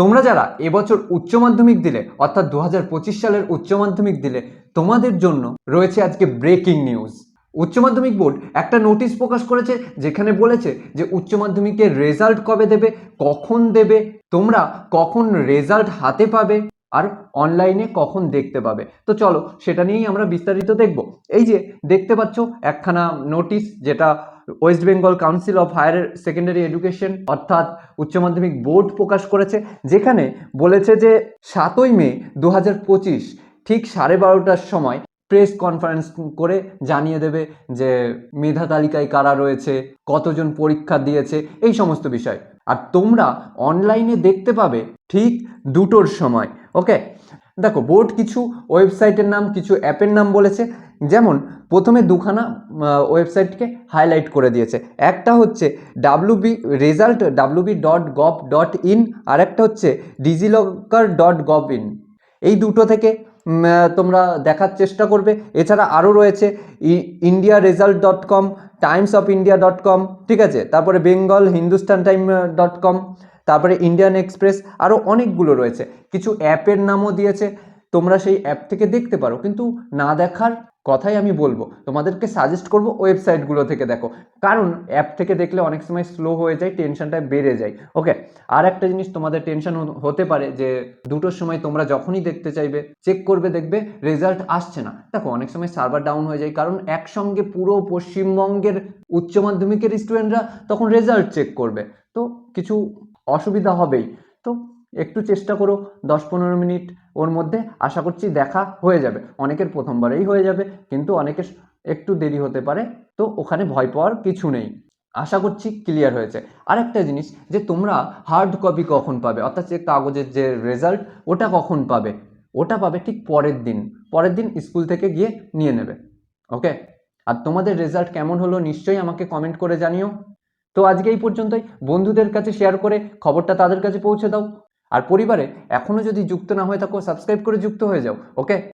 তোমরা যারা এবছর উচ্চ মাধ্যমিক দিলে, অর্থাৎ দু পঁচিশ সালের উচ্চ মাধ্যমিক দিলে, তোমাদের জন্য রয়েছে আজকে ব্রেকিং নিউজ উচ্চ মাধ্যমিক বোর্ড একটা নোটিশ প্রকাশ করেছে, যেখানে বলেছে যে উচ্চ মাধ্যমিকের রেজাল্ট কবে দেবে, কখন দেবে, তোমরা কখন রেজাল্ট হাতে পাবে, আর অনলাইনে কখন দেখতে পাবে। তো চলো, সেটা নিয়েই আমরা বিস্তারিত দেখব। এই যে, দেখতে পাচ্ছ, একখানা নোটিশ যেটা West Bengal Council of Higher Secondary Education অর্থাৎ উচ্চ মাধ্যমিক বোর্ড প্রকাশ করেছে, যেখানে বলেছে যে সাতই মে দু হাজার পঁচিশ ঠিক সাড়ে বারোটার সময় প্রেস কনফারেন্স করে জানিয়ে দেবে যে মেধা তালিকায় কারা রয়েছে, কতজন পরীক্ষা দিয়েছে, এই সমস্ত বিষয়। আর তোমরা অনলাইনে দেখতে পাবে ঠিক দুটোর সময় ওকে দেখো বোর্ড কিছু ওয়েবসাইটের নাম, কিছু অ্যাপের নাম বলেছে। যেমন, প্রথমে দুখানা ওয়েবসাইটকে হাইলাইট করে দিয়েছে। একটা হচ্ছে WB result WB dot gov dot in আর একটা হচ্ছে ডিজিলকার ডট গভ ইন এই দুটো থেকে তোমরা দেখার চেষ্টা করবে। এছাড়া আরও রয়েছে India result dot com Times of India dot com ঠিক আছে? তারপরে Bengal Hindustan time dot com তারপরে ইন্ডিয়ান এক্সপ্রেস আরও অনেকগুলো রয়েছে। কিছু অ্যাপের নামও দিয়েছে, তোমরা সেই অ্যাপ থেকে দেখতে পারো। কিন্তু না দেখার কথাই আমি বলব, তোমাদেরকে সাজেস্ট করব ওয়েবসাইটগুলো থেকে দেখো। কারণ অ্যাপ থেকে দেখলে অনেক সময় স্লো হয়ে যায় টেনশনটা বেড়ে যায়। ওকে আর একটা জিনিস তোমাদের টেনশন হতে পারে যে দুটোর সময় তোমরা যখনই দেখতে চাইবে চেক করবে, দেখবে রেজাল্ট আসছে না। দেখো, অনেক সময় সার্ভার ডাউন হয়ে যায়। কারণ একসঙ্গে পুরো পশ্চিমবঙ্গের উচ্চ মাধ্যমিকের স্টুডেন্টরা তখন রেজাল্ট চেক করবে। তো কিছু অসুবিধা হবেই। তো একটু চেষ্টা করো, দশ পনেরো মিনিট ওর মধ্যে আশা করছি দেখা হয়ে যাবে। অনেকের প্রথমবারেই হয়ে যাবে, কিন্তু অনেকের একটু দেরি হতে পারে, তো ওখানে ভয় পাওয়ার কিছু নেই। আশা করছি ক্লিয়ার হয়েছে। আরেকটা জিনিস, যে তোমরা হার্ড কপি কখন পাবে? অর্থাৎ যে কাগজের যে রেজাল্ট ওটা কখন পাবে? ওটা পাবে ঠিক পরের দিন। পরের দিন স্কুল থেকে গিয়ে নিয়ে নেবে। ওকে আর তোমাদের রেজাল্ট কেমন হলো নিশ্চয়ই আমাকে কমেন্ট করে জানিও। তো আজকে এই পর্যন্তই। বন্ধুদের কাছে শেয়ার করে খবরটা তাদের কাছে পৌঁছে দাও। আর পরিবারে এখনও যদি যুক্ত না হয়ে থাকো সাবস্ক্রাইব করে যুক্ত হয়ে যাও ওকে